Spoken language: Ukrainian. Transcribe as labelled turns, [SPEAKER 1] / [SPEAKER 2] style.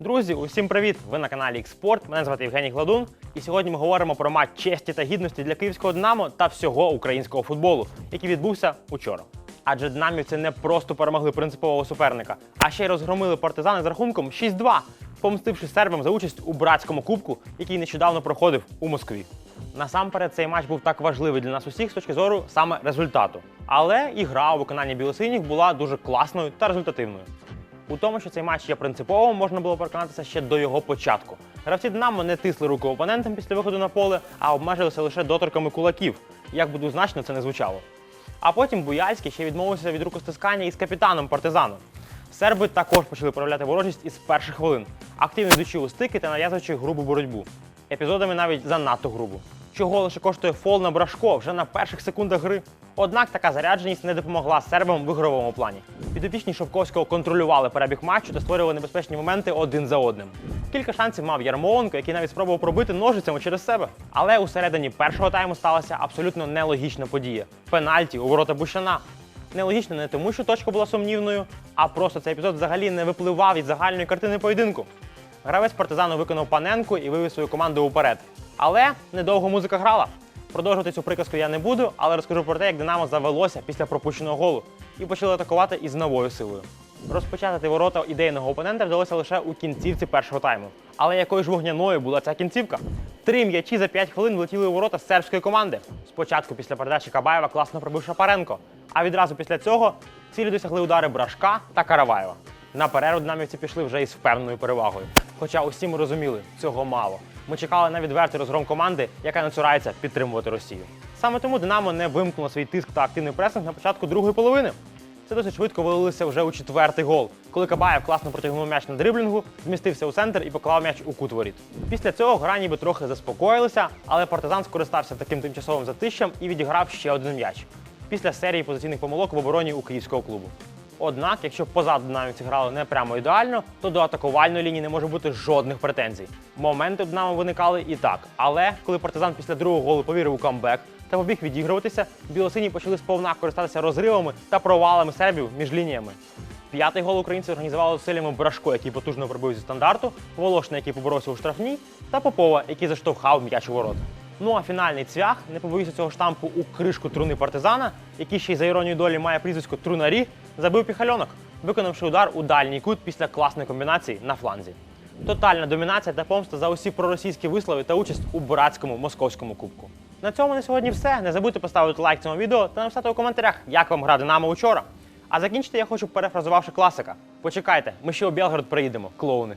[SPEAKER 1] Друзі, усім привіт! Ви на каналі Xport. Мене звати Євгеній Гладун. І сьогодні ми говоримо про матч честі та гідності для київського Динамо та всього українського футболу, який відбувся учора. Адже динамівці не просто перемогли принципового суперника, а ще й розгромили партизани з рахунком 6-2, помстивши сербам за участь у братському кубку, який нещодавно проходив у Москві. Насамперед, цей матч був так важливий для нас усіх з точки зору саме результату. Але і гра у виконанні білосиніх була дуже класною та результативною. У тому, що цей матч є принциповим, можна було переконатися ще до його початку. Гравці Динамо не тисли руку опонентам після виходу на поле, а обмежилися лише доторками кулаків, як би значно це не звучало. А потім Буяльський ще відмовився від рукостискання із капітаном партизану. Серби також почали проявляти ворожість із перших хвилин, активно йдучи у стики та нав'язуючи грубу боротьбу. Епізодами навіть занадто грубу. Чого лише коштує фол на Брашко вже на перших секундах гри. Однак така зарядженість не допомогла сербам в ігровому плані. Підопічні Шовковського контролювали перебіг матчу та створювали небезпечні моменти один за одним. Кілька шансів мав Ярмоленко, який навіть спробував пробити ножицями через себе. Але у середині першого тайму сталася абсолютно нелогічна подія: пенальті у ворота Бущана. Нелогічно не тому, що точка була сумнівною, а просто цей епізод взагалі не випливав від загальної картини поєдинку. Гравець партизану виконав паненку і вивів свою команду уперед. Але недовго музика грала. Продовжувати цю приказку я не буду, але розкажу про те, як Динамо завелося після пропущеного голу і почали атакувати із новою силою. Розпочати ворота ідейного опонента вдалося лише у кінцівці першого тайму. Але якою ж вогняною була ця кінцівка? Три м'ячі за 5 хвилин влетіли у ворота сербської команди. Спочатку після передачі Кабаєва класно пробив Шапаренко, а відразу після цього цілі досягли удари Брашка та Караваєва. На перерву динамівці пішли вже із впевненою перевагою. Хоча усі ми розуміли, цього мало. Ми чекали на відвертий розгром команди, яка не цурається підтримувати Росію. Саме тому Динамо не вимкнуло свій тиск та активний пресинг на початку другої половини. Це досить швидко вилилося вже у четвертий гол, коли Кабаєв класно протягнув м'яч на дриблінгу, змістився у центр і поклав м'яч у кут воріт. Після цього гра ніби трохи заспокоїлася, але партизан скористався таким тимчасовим затищем і відіграв ще один м'яч після серії позиційних помилок в обороні у київського клубу. Однак, якщо позаду динамівці грали не прямо ідеально, то до атакувальної лінії не може бути жодних претензій. Моменти у Динамо виникали і так. Але коли партизан після другого голу повірив у камбек та побіг відігруватися, білосині почали сповна користатися розривами та провалами сербів між лініями. П'ятий гол українці організували зусиллями Брашко, який потужно пробив зі стандарту, Волошна, який поборовся у штрафній, та Попова, який заштовхав м'яч у ворота. Ну а фінальний цвях, не побоюся цього штампу у кришку труни партизана, який ще й за іронією долі має прізвисько Трунарі, забив піхальонок, виконавши удар у дальній кут після класної комбінації на фланзі. Тотальна домінація та помста за усі проросійські вислови та участь у братському московському кубку. На цьому на сьогодні все. Не забудьте поставити лайк цьому відео та написати у коментарях, як вам гра Динамо учора. А закінчити я хочу перефразувавши класика. Почекайте, ми ще у Білгород приїдемо, клоуни.